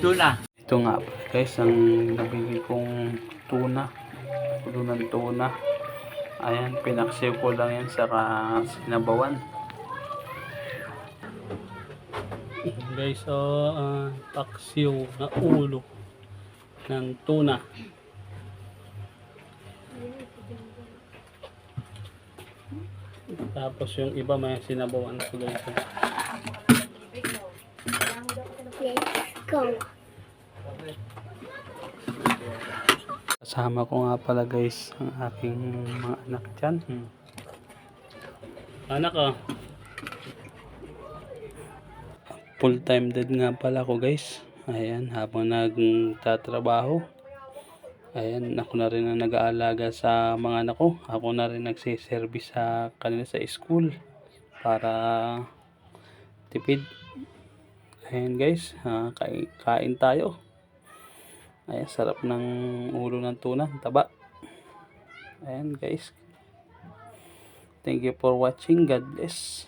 Tuna. Ito nga guys, ang nabili kong tuna. Pulo ng tuna. Ayan, pinaksiw ko lang yan sa sinabawan. Guys, so uh, paksiw na ulo ng tuna. Tapos yung iba may sinabawan ko guys. Go. Kasama ko nga pala guys ang aking mga anak dyan. Hmm. Anak oh. Full time dad nga pala ako guys. Ayan, habang nagtatrabaho. Ayan, ako na rin ang nag-aalaga sa mga anak ko. Ako na rin nagsiservice sa kanila sa school para tipid. Ayan guys, ah, kain, kain tayo. Ayan, sarap ng ulo ng tuna, taba. Ayan guys. Thank you for watching. God bless.